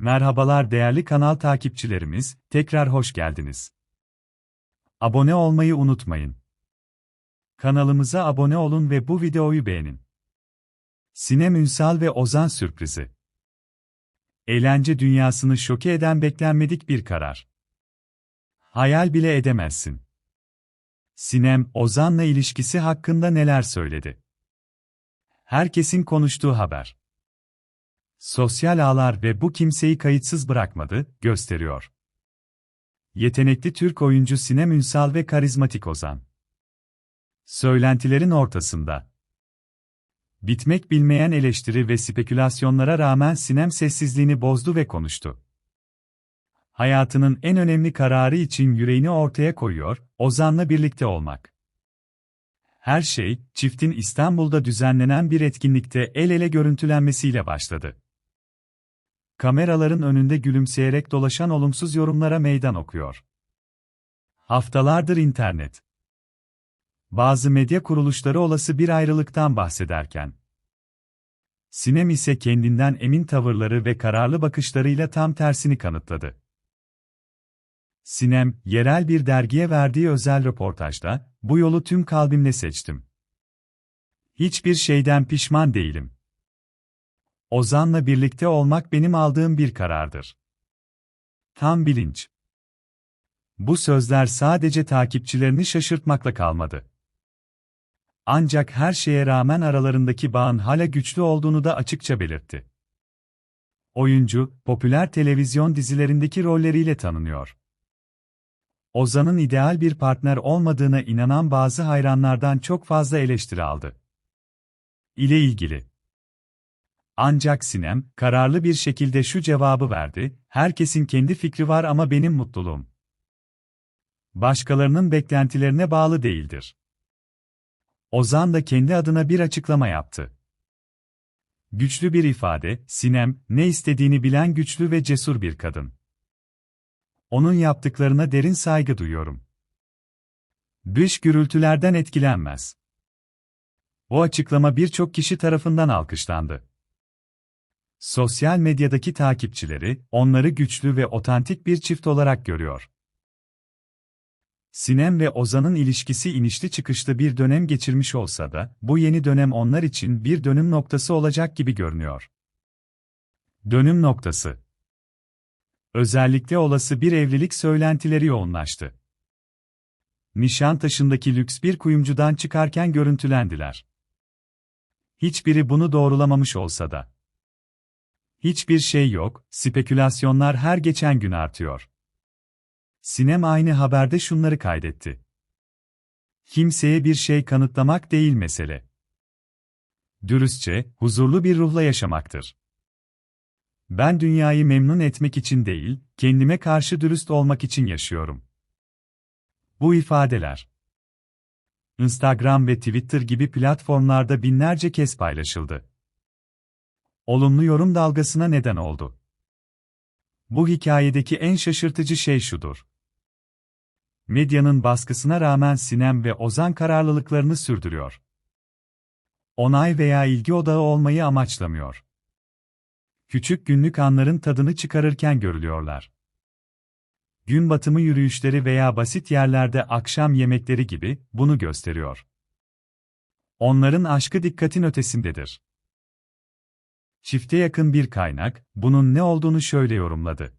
Merhabalar değerli kanal takipçilerimiz, tekrar hoş geldiniz. Abone olmayı unutmayın. Kanalımıza abone olun ve bu videoyu beğenin. Sinem Ünsal ve Ozan sürprizi. Eğlence dünyasını şoke eden beklenmedik bir karar. Hayal bile edemezsin. Sinem, Ozan'la ilişkisi hakkında neler söyledi? Herkesin konuştuğu haber. Sosyal ağlar ve bu kimseyi kayıtsız bırakmadı, gösteriyor. Yetenekli Türk oyuncu Sinem Ünsal ve karizmatik Ozan. Söylentilerin ortasında. Bitmek bilmeyen eleştiri ve spekülasyonlara rağmen Sinem sessizliğini bozdu ve konuştu. Hayatının en önemli kararı için yüreğini ortaya koyuyor, Ozan'la birlikte olmak. Her şey, çiftin İstanbul'da düzenlenen bir etkinlikte el ele görüntülenmesiyle başladı. Kameraların önünde gülümseyerek dolaşan olumsuz yorumlara meydan okuyor. Haftalardır internet. Bazı medya kuruluşları olası bir ayrılıktan bahsederken, Sinem ise kendinden emin tavırları ve kararlı bakışlarıyla tam tersini kanıtladı. Sinem, yerel bir dergiye verdiği özel röportajda, bu yolu tüm kalbimle seçtim. Hiçbir şeyden pişman değilim. Ozan'la birlikte olmak benim aldığım bir karardır. Tam bilinç. Bu sözler sadece takipçilerini şaşırtmakla kalmadı. Ancak her şeye rağmen aralarındaki bağın hala güçlü olduğunu da açıkça belirtti. Oyuncu, popüler televizyon dizilerindeki rolleriyle tanınıyor. Ozan'ın ideal bir partner olmadığına inanan bazı hayranlardan çok fazla eleştiri aldı. İle ilgili ancak Sinem, kararlı bir şekilde şu cevabı verdi, herkesin kendi fikri var ama benim mutluluğum. Başkalarının beklentilerine bağlı değildir. Ozan da kendi adına bir açıklama yaptı. Güçlü bir ifade, Sinem, ne istediğini bilen güçlü ve cesur bir kadın. Onun yaptıklarına derin saygı duyuyorum. Dış gürültülerden etkilenmez. O açıklama birçok kişi tarafından alkışlandı. Sosyal medyadaki takipçileri, onları güçlü ve otantik bir çift olarak görüyor. Sinem ve Ozan'ın ilişkisi inişli çıkışlı bir dönem geçirmiş olsa da, bu yeni dönem onlar için bir dönüm noktası olacak gibi görünüyor. Dönüm noktası Özellikle olası bir evlilik söylentileri yoğunlaştı. Nişantaşı'ndaki lüks bir kuyumcudan çıkarken görüntülendiler. Hiçbiri bunu doğrulamamış olsa da. Hiçbir şey yok, spekülasyonlar her geçen gün artıyor. Sinem aynı haberde şunları kaydetti. Kimseye bir şey kanıtlamak değil mesele. Dürüstçe, huzurlu bir ruhla yaşamaktır. Ben dünyayı memnun etmek için değil, kendime karşı dürüst olmak için yaşıyorum. Bu ifadeler Instagram ve Twitter gibi platformlarda binlerce kez paylaşıldı olumlu yorum dalgasına neden oldu. Bu hikayedeki en şaşırtıcı şey şudur. Medyanın baskısına rağmen Sinem ve Ozan kararlılıklarını sürdürüyor. Onay veya ilgi odağı olmayı amaçlamıyor. Küçük günlük anların tadını çıkarırken görülüyorlar. Gün batımı yürüyüşleri veya basit yerlerde akşam yemekleri gibi bunu gösteriyor. Onların aşkı dikkatin ötesindedir. Çifte yakın bir kaynak, bunun ne olduğunu şöyle yorumladı.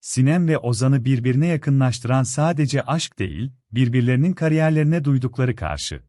Sinem ve Ozan'ı birbirine yakınlaştıran sadece aşk değil, birbirlerinin kariyerlerine duydukları karşı.